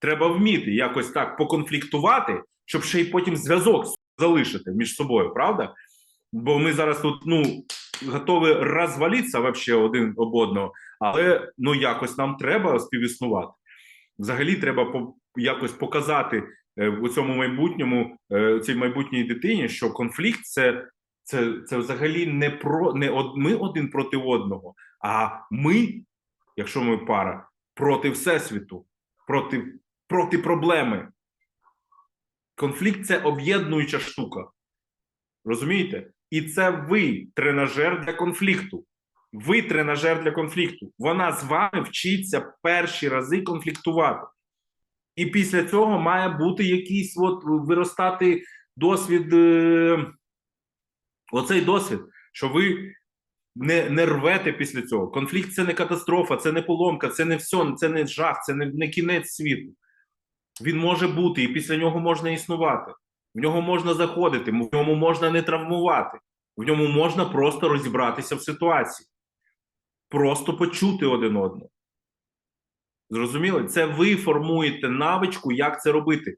Треба вміти якось так поконфліктувати, щоб ще й потім зв'язок залишити між собою, правда? Бо ми зараз тут ну готові розвалитися вообще один об одного, але ну якось нам треба співіснувати. Взагалі, треба по, якось показати е, у цьому майбутньому е, цій майбутній дитині, що конфлікт це, це, це взагалі не про не од, ми один проти одного, а ми, якщо ми пара, проти всесвіту, проти, проти проблеми. Конфлікт це об'єднуюча штука. Розумієте? І це ви тренажер для конфлікту. Ви тренажер для конфлікту. Вона з вами вчиться перші рази конфліктувати. І після цього має бути якийсь от виростати досвід. Е... Оцей досвід, що ви не, не рвете після цього. Конфлікт це не катастрофа, це не поломка, це не все, це не жах, це не, не кінець світу. Він може бути, і після нього можна існувати. В нього можна заходити, в ньому можна не травмувати, в ньому можна просто розібратися в ситуації, просто почути один одного. Зрозуміло? Це ви формуєте навичку, як це робити.